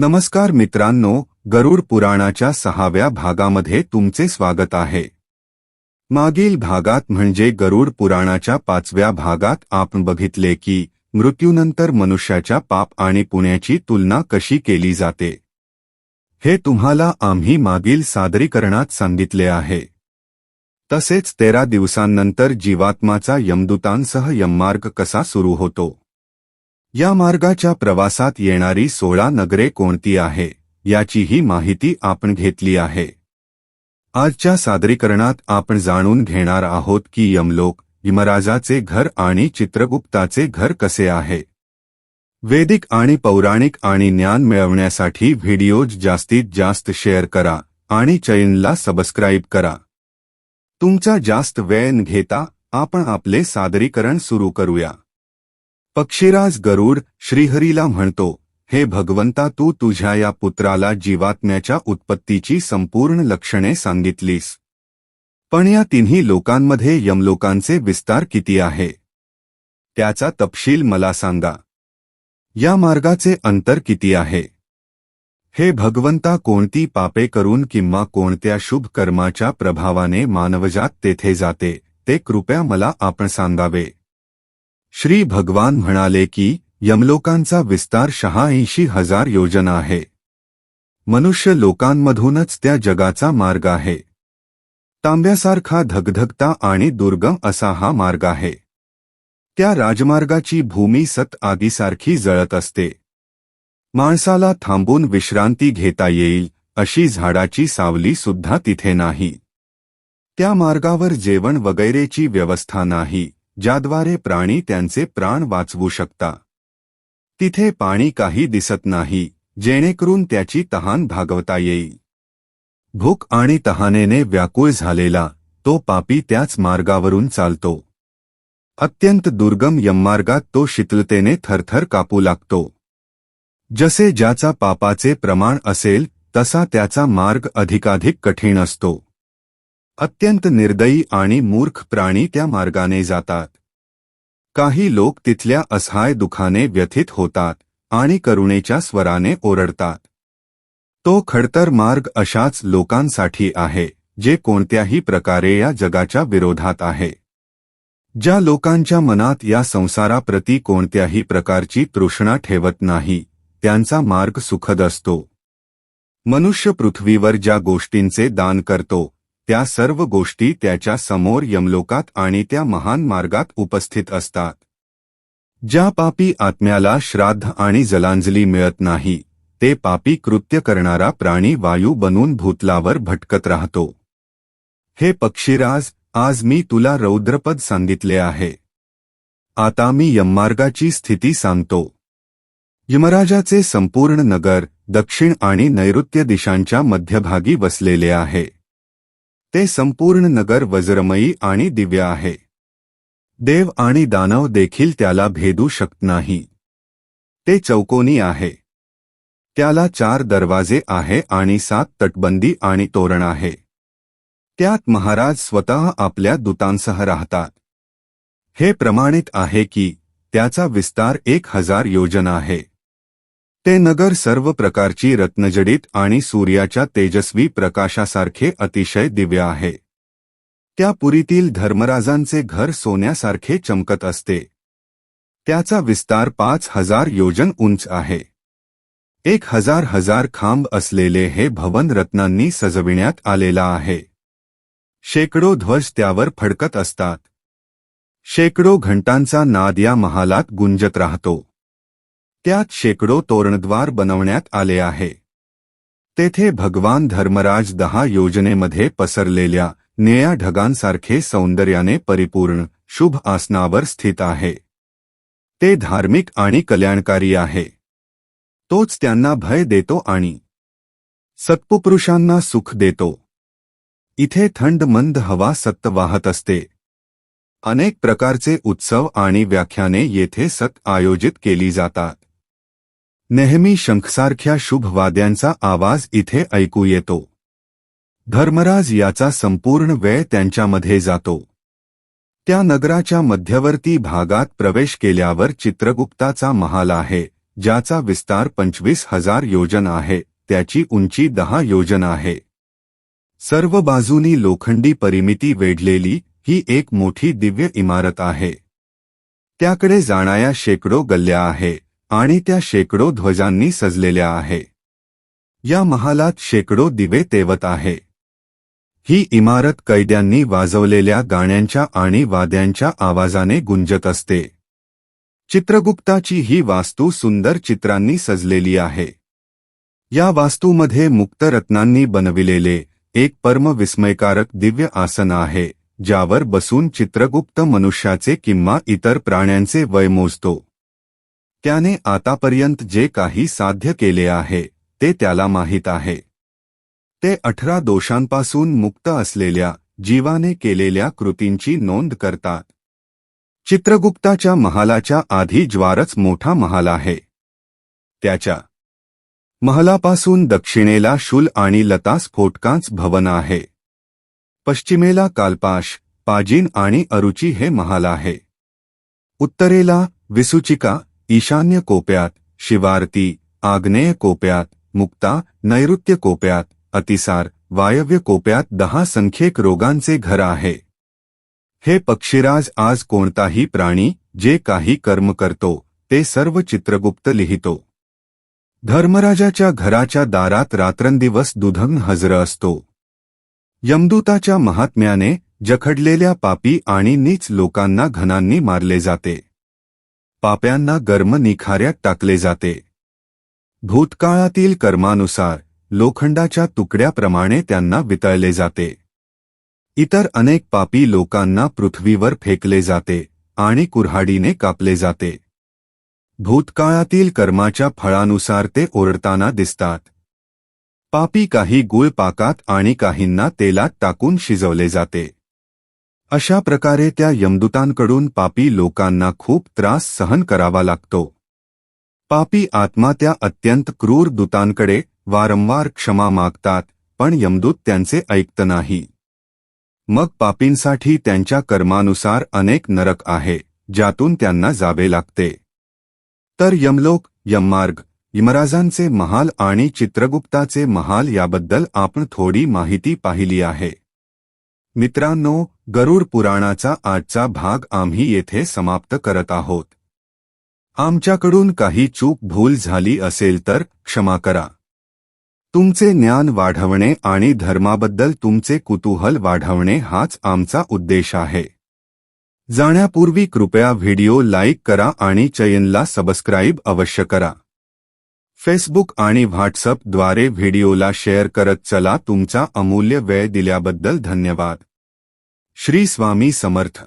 नमस्कार मित्रांनो गरुड पुराणाच्या सहाव्या भागामध्ये तुमचे स्वागत आहे. मागील भागात म्हणजे गरुड पुराणाच्या पाचव्या भागात आपण बघितले की मृत्यूनंतर मनुष्याच्या पाप आणि पुण्याची तुलना कशी केली जाते. हे तुम्हाला आम्ही मागील सादरीकरणात सांगितले आहे. तसेच तेरा दिवसांनंतर जीवात्माचा यमदूतांसह यममार्ग कसा सुरू होतो? या मार्गाच्या प्रवासात येणारी सोळा नगरे कोणती आहे याचीही माहिती आपण घेतली आहे. आजच्या सादरीकरणात आपण जाणून घेणार आहोत की यमलोक यमराजाचे घर आणि चित्रगुप्ताचे घर कसे आहे. वेदिक आणि पौराणिक आणि ज्ञान मिळवण्यासाठी व्हिडिओज जास्तीत जास्त शेअर करा आणि चैनला सबस्क्राईब करा. तुमचा जास्त वेळ घेता आपण आपले सादरीकरण सुरू करूया. पक्षीराज गरुड श्रीहरीला म्हणतो हे भगवंता तू तुझ्या या पुत्राला जीवात्म्याच्या उत्पत्तीची संपूर्ण लक्षणे सांगितलीस. पण या तिन्ही लोकांमध्ये यमलोकांचे विस्तार किती आहे? त्याचा तपशील मला सांगा. या मार्गाचे अंतर किती आहे? हे भगवंता कोणती पापे करून किंवा कोणत्या शुभ कर्माच्या प्रभावाने मानवजात तेथे जाते ते कृपया मला आपण सांगावे. श्री भगवान म्हणाले की यमलोकांचा विस्तार शहाऐंशी हजार योजना आहे. मनुष्य लोकांमधूनच त्या जगाचा मार्ग आहे. तांब्यासारखा धगधगता आणि दुर्गम असा हा मार्ग आहे. त्या राजमार्गाची भूमी सत आगीसारखी जळत असते. माणसाला थांबून विश्रांती घेता येईल अशी झाडाची सावली सुद्धा तिथे नाही. त्या मार्गावर जेवण वगैरेची व्यवस्था नाही. ज्याद्वारे प्राणी त्यांचे प्राण वाचवू शकता. तिथे पाणी काही दिसत नाही जेणेकरून त्याची तहान भागवता येईल. भूक आणि तहानेने व्याकुळ झालेला तो पापी त्याच मार्गावरून चालतो. अत्यंत दुर्गम यममार्गात तो शीतलतेने थरथर कापू लागतो. जसे ज्याचा पापाचे प्रमाण असेल तसा त्याचा मार्ग अधिकाधिक कठीण असतो. अत्यंत निर्दयी आणि मूर्ख प्राणी त्या मार्गाने जातात. काही लोक तिथल्या असहाय दुखाने व्यथित होतात आणि करुणेच्या स्वराने ओरडतात. तो खडतर मार्ग अशाच लोकांसाठी आहे जे कोणत्याही प्रकारे या जगाच्या विरोधात आहे. ज्या लोकांच्या मनात या संसाराप्रती कोणत्याही प्रकारची तृष्णा ठेवत नाही त्यांचा मार्ग सुखद असतो. मनुष्य पृथ्वीवर ज्या गोष्टींचे दान करतो त्या सर्व गोष्टी त्याच्यासमोर यमलोकात आणि त्या महान मार्गात उपस्थित असतात. ज्या पापी आत्म्याला श्राद्ध आणि जलांजली मिळत नाही ते पापी कृत्य करणारा प्राणी वायू बनून भूतलावर भटकत राहतो. हे पक्षीराज आज मी तुला रौद्रपद सांगितले आहे. आता मी यममार्गाची स्थिती सांगतो. यमराजाचे संपूर्ण नगर दक्षिण आणि नैऋत्य दिशांच्या मध्यभागी वसलेले आहे. ते संपूर्ण नगर वज्रमयी आणि दिव्य आहे. देव आणि दानव देखील त्याला भेदू शकत नाही. ते चौकोनी आहे. त्याला चार दरवाजे आहे आणि सात तटबंदी आणि तोरण आहे. त्यात महाराज स्वतः आपल्या दूतांसह राहतात. हे प्रमाणित आहे की त्याचा विस्तार एक हजार योजना आहे. ते नगर सर्व प्रकारची रत्नजडित आणि सूर्याच्या तेजस्वी प्रकाशासारखे अतिशय दिव्य आहे. त्या पुरीतील धर्मराजांचे घर सोन्यासारखे चमकत असते. त्याचा विस्तार पाच हजार योजन उंच आहे. एक हजार हजार खांब असलेले हे भवन रत्नांनी सजविण्यात आलेला आहे. शेकडो ध्वज त्यावर फडकत असतात. शेकडो घंटांचा नाद या महालात गुंजत राहतो. त्यात शेकडो तोरणद्वार बनवण्यात आले आहे. तेथे भगवान धर्मराज दहा योजनेमध्ये पसरलेल्या निळ्या ढगांसारखे सौंदर्याने परिपूर्ण, शुभ आसनावर स्थित आहे. ते धार्मिक आणि कल्याणकारी आहे. तोच त्यांना भय देतो आणि सत्पुरुषांना सुख देतो. इथे थंड मंद हवा सत्त वाहत असते. अनेक प्रकारचे उत्सव आणि व्याख्याने येथे सत आयोजित केली जातात. नेहमी शंखसारख्या शुभवाद्यांचा आवाज इथे ऐकू येतो. धर्मराज याचा संपूर्ण वेळ त्यांच्यामध्ये जातो. त्या नगराच्या मध्यवर्ती भागात प्रवेश केल्यावर चित्रगुप्ताचा महाल आहे ज्याचा विस्तार पंचवीस हजार योजन आहे त्याची उंची दहा योजन आहे. सर्व बाजूनी लोखंडी परिमिती वेढलेली ही एक मोठी दिव्य इमारत आहे. त्याकडे जाणाया शेकडो गल्ल्या आहे. आणि त्या शेकडो ध्वजांनी सजलेल्या आहे. या महालात शेकडो दिवे तेवत आहे. ही इमारत कैद्यांनी वाजवलेल्या गाण्यांच्या आणि वाद्यांच्या आवाजाने गुंजत असते. चित्रगुप्ताची ही वास्तू सुंदर चित्रांनी सजलेली आहे. या वास्तूमध्ये मुक्तरत्नांनी बनविलेले एक पर्म विस्मयकारक दिव्य आसन आहे ज्यावर बसून चित्रगुप्त मनुष्याचे किंवा इतर प्राण्यांचे वय मोजतो. त्याने आतापर्यंत जे काही साध्य केले आहे ते त्याला माहीत आहे. ते अठरा दोषांपासून मुक्त असलेल्या जीवाने केलेल्या कृतींची नोंद करतात. चित्रगुप्ताच्या महालाच्या आधी ज्वारच मोठा महाल आहे. त्याच्या महालापासून दक्षिणेला शूल आणि लता स्फोटकांच भवन आहे. पश्चिमेला कालपाश पाजीन आणि अरुची हे महाल आहे. उत्तरेला विसुचिका ईशान्य कोप्यात शिवारती आग्नेय कोप्यात मुक्ता नैऋत्य कोप्यात अतिसार वायव्य कोप्यात दहा संख्येक रोगांचे घर आहे. हे पक्षीराज आज कोणताही प्राणी जे काही कर्म करतो ते सर्व चित्रगुप्त लिहितो. धर्मराजाच्या घराच्या दारात रात्रंदिवस दुधन हजर असतो. यमदूताच्या महात्म्याने जखडलेल्या पापी आणि नीच लोकांना घनांनी मारले जाते. पाप्यांना गर्म निखाऱ्यात टाकले जाते. भूतकाळातील कर्मानुसार लोखंडाच्या तुकड्याप्रमाणे त्यांना वितळले जाते. इतर अनेक पापी लोकांना पृथ्वीवर फेकले जाते आणि कुऱ्हाडीने कापले जाते. भूतकाळातील कर्माच्या फळानुसार ते ओरडताना दिसतात. पापी काही गुळ पाकात आणि काहींना तेलात टाकून शिजवले जाते. अशा प्रकारे त्या यमदूतांकडून पापी लोकांना खूप त्रास सहन करावा लागतो. पापी आत्मा त्या अत्यंत क्रूर दूतांकडे वारंवार क्षमा मागतात पण यमदूत त्यांचे ऐकत नाही. मग पापींसाठी त्यांच्या कर्मानुसार अनेक नरक आहे ज्यातून त्यांना जावे लागते. तर यमलोक यममार्ग यमराजांचे महाल आणि चित्रगुप्ताचे महाल याबद्दल आपण थोडी माहिती पाहिली आहे. मित्रांनो गरुड पुराणाचा आजचा भाग आम्ही येथे समाप्त करत आहोत. आमच्याकडून काही चूक भूल झाली असेल तर क्षमा करा. तुमचे ज्ञान वाढवणे आणि धर्माबद्दल तुमचे कुतूहल वाढवणे हाच आमचा उद्देश आहे. जाण्यापूर्वी कृपया व्हिडिओ लाईक करा आणि चयनला सबस्क्राईब अवश्य करा. फेसबुक आणि व्हॉट्सअपद्वारे व्हिडिओला शेअर करत चला तुमचा अमूल्य वेळ दिल्याबद्दल धन्यवाद. श्री स्वामी समर्थ.